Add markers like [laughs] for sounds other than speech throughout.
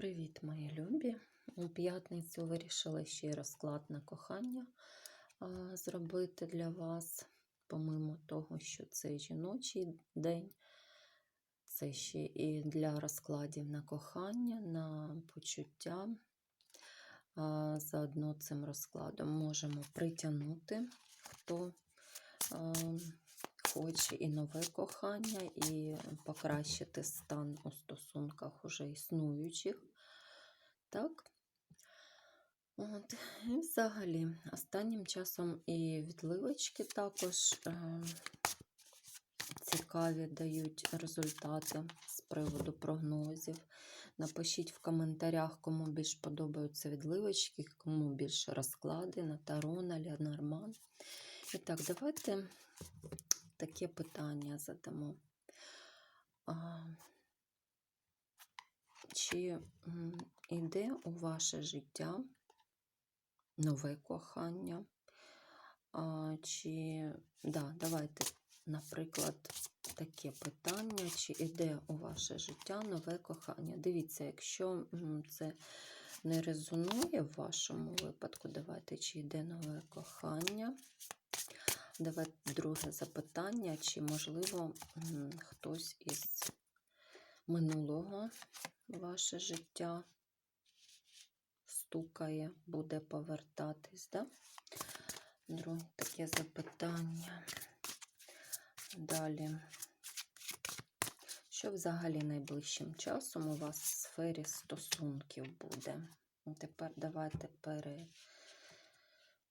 Привіт, мої любі! У п'ятницю вирішила ще розклад на кохання зробити для вас, помимо того, що це жіночий день, це ще і для розкладів на кохання, на почуття. Заодно цим розкладом можемо притягнути, хто хоче і нове кохання, і покращити стан у стосунках уже існуючих. Так. От. І взагалі, останнім часом і відливочки також е, цікаві дають результати з приводу прогнозів. Напишіть в коментарях, кому більш подобаються відливочки, кому більше розклади на Таро, на Леонорман. І так, давайте таке питання задамо. А, чи м, іде у ваше життя нове кохання? А, чи, да, давайте, наприклад, таке питання, чи іде у ваше життя нове кохання? Дивіться, якщо це не резонує в вашому випадку, давайте, чи йде нове кохання. Давайте друге запитання, чи, можливо, хтось із минулого ваше життя стукає, буде повертатись, да? Друге таке запитання. Далі. Що взагалі найближчим часом у вас в сфері стосунків буде? Тепер давайте пере...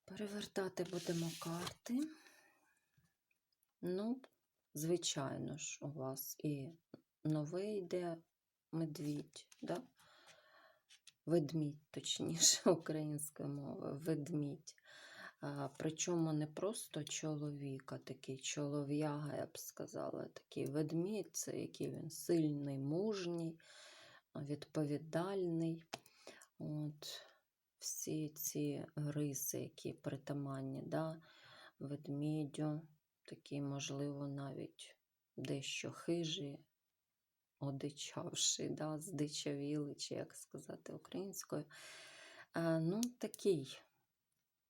перевертати будемо карти. Ну, звичайно ж, у вас і новий йде медвідь, да? ведмідь, точніше, [laughs] українською мовою, ведмідь. Причому не просто чоловік, а такий чолов'яга, я б сказала, такий ведмідь, це який він сильний, мужній, відповідальний. От, Всі ці риси, які притаманні, да? ведмідю, такий, можливо, навіть дещо хижий, одичавший, да, здичавілий, чи як сказати українською. А, ну, такий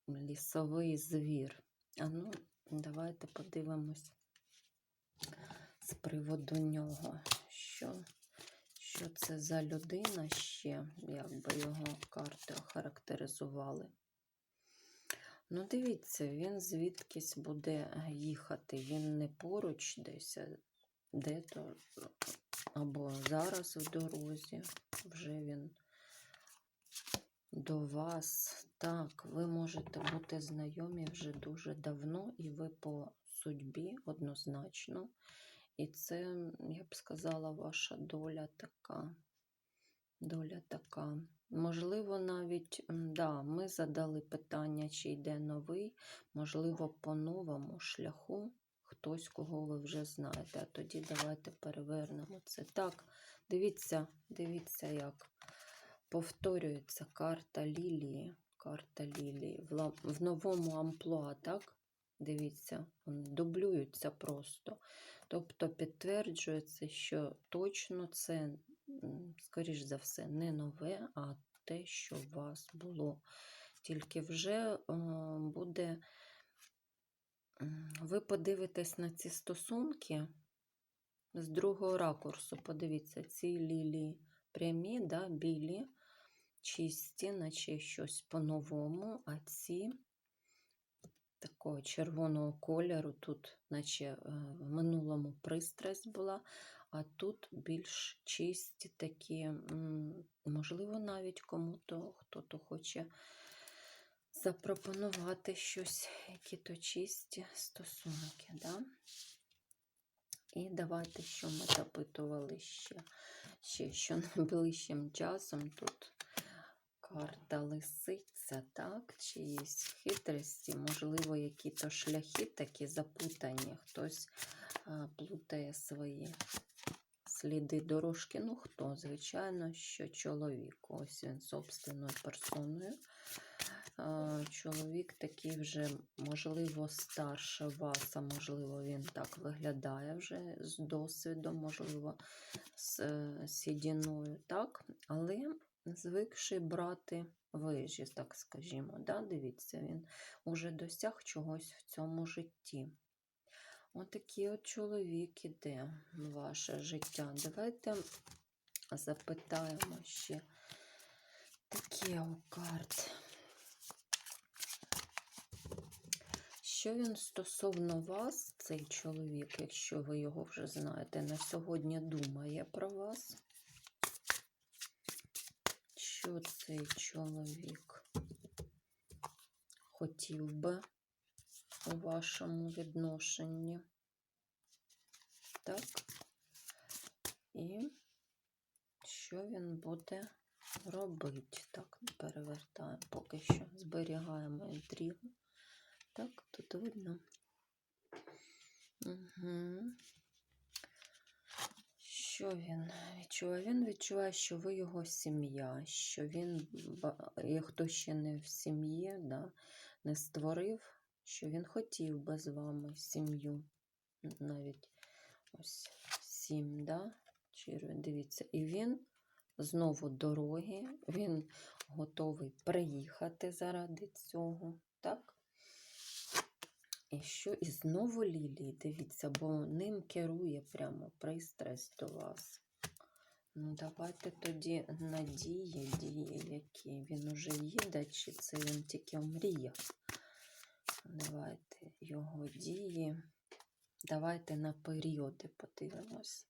лісовий звір. А ну, давайте подивимось з приводу нього, що, що це за людина ще, як би його карти охарактеризували. Ну, дивіться, він звідкись буде їхати. Він не поруч десь, де-то або зараз в дорозі. Вже він до вас. Так, ви можете бути знайомі вже дуже давно, і ви по судьбі однозначно. І це, я б сказала, ваша доля така. Доля така. Можливо, навіть, да, ми задали питання, чи йде новий, можливо, по новому шляху хтось, кого ви вже знаєте. А тоді давайте перевернемо це. Так, дивіться, дивіться, як повторюється карта Лілії. Карта Лілії в, в новому амплуа, так? Дивіться, дублюються просто. Тобто підтверджується, що точно це, скоріш за все, не нове, а те, що у вас було. Тільки вже е, буде ви подивитесь на ці стосунки з другого ракурсу. Подивіться, ці лілії прямі, да, білі, чисті, наче щось по-новому, а ці такого червоного кольору, тут, наче е, в минулому пристрасть була, а тут більш чисті такі, можливо, навіть кому-то, хто-то хоче запропонувати щось, які то чисті стосунки. Да? І давайте, що ми запитували ще, ще що [laughs] найближчим часом тут карта лисиця, так, чиїсь хитрості, можливо, які-то шляхи такі запутані, хтось а, плутає свої сліди дорожки. Ну, хто? Звичайно, що чоловік. Ось він собственною персоною чоловік такий вже, можливо, старше вас, а можливо, він так виглядає вже з досвідом, можливо, з е, сідіною, так? Але звикший брати вежі, так скажімо. Да? Дивіться, він уже досяг чогось в цьому житті. Отакий от чоловік іде в ваше життя. Давайте запитаємо ще таке у карт. Що він стосовно вас, цей чоловік, якщо ви його вже знаєте, на сьогодні думає про вас? Що цей чоловік хотів би у вашому відношенні? Так. І що він буде робити? Так, перевертаємо поки що, зберігаємо інтригу. Так, тут видно. Угу. Що він відчуває? Він відчуває, що ви його сім'я, що він, і хто ще не в сім'ї, да, не створив, що він хотів би з вами сім'ю. Навіть ось сім, да? червень, дивіться. І він знову дороги, він готовий приїхати заради цього, так? І що і знову лілії, дивіться, бо ним керує прямо пристрасть до вас. Ну, давайте тоді надії, дії, які він уже їде, чи це він тільки мріяв. Давайте його дії. Давайте на періоди подивимось.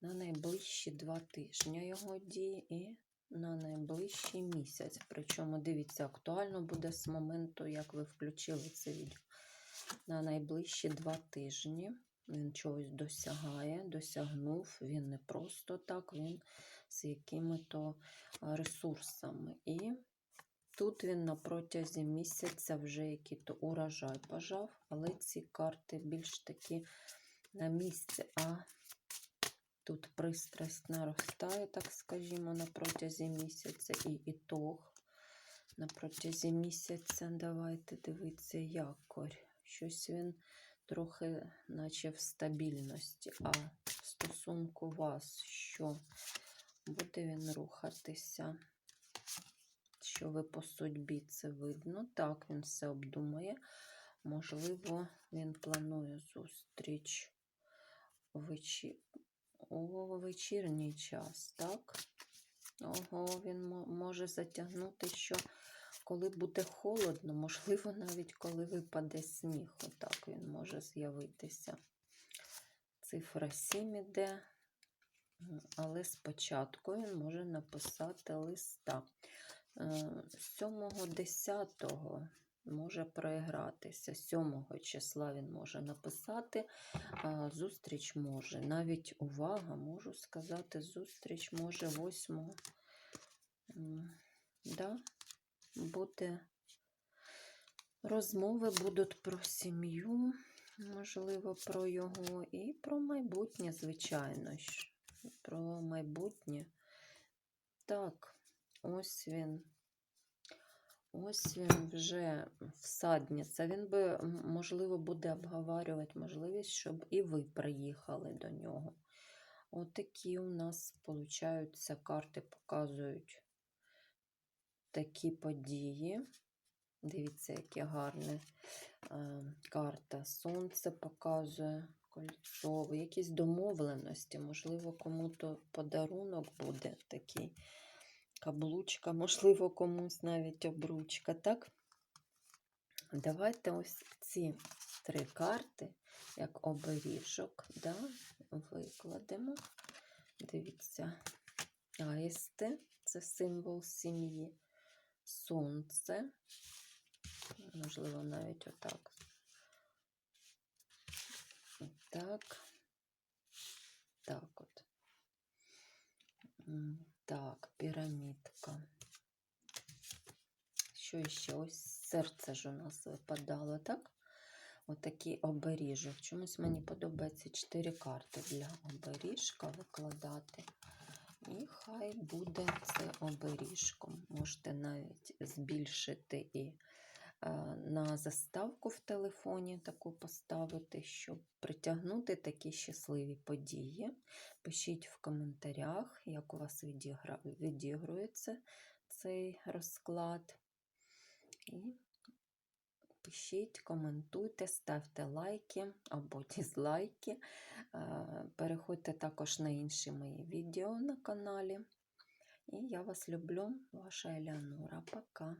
На найближчі два тижні його дії і на найближчий місяць. Причому, дивіться, актуально буде з моменту, як ви включили це відео на найближчі два тижні. Він чогось досягає, досягнув. Він не просто так, він з якими-то ресурсами. І тут він на протязі місяця вже який-то урожай пожав, але ці карти більш такі на місці. А тут пристрасть наростає, так скажімо, на протязі місяця і ітог. На протязі місяця давайте дивитися якорь. Щось він трохи, наче в стабільності. А стосунку вас, що буде він рухатися? Що ви по судьбі це видно? Так, він все обдумає. Можливо, він планує зустріч у, вечі... у вечірній час, так? Ого, він може затягнути, що коли буде холодно, можливо, навіть коли випаде сніг, отак він може з'явитися. Цифра 7 іде, але спочатку він може написати листа. Е, 7-10 може проігратися. 7 числа він може написати, зустріч може. Навіть увага, можу сказати, зустріч може 8. Да? Буде розмови будуть про сім'ю, можливо, про його і про майбутнє, звичайно ж. Про майбутнє. Так, ось він. Ось він вже всадниця. Він би, можливо, буде обговорювати можливість, щоб і ви приїхали до нього. Отакі у нас, получаються, карти показують такі події. Дивіться, яке гарне е, карта. Сонце показує кольцове, якісь домовленості. Можливо, кому-то подарунок буде такий. Каблучка, можливо, комусь навіть обручка, так? Давайте ось ці три карти, як оберіжок, да, викладемо. Дивіться, аїсти це символ сім'ї, сонце, можливо, навіть отак. Так, так от. Так, пірамідка. Що ще? Ось серце ж у нас випадало, так? Отакий оберіжок. Чомусь мені подобається 4 карти для оберіжка викладати. Хай буде це оберіжком. Можете навіть збільшити і е, на заставку в телефоні таку поставити, щоб притягнути такі щасливі події. Пишіть в коментарях, як у вас відігра... відігрується цей розклад. І пишіть, коментуйте, ставте лайки або [laughs] дізлайки. Е, Переходьте також на інші мої відео на каналі. І я вас люблю, ваша Елеонора. Пока.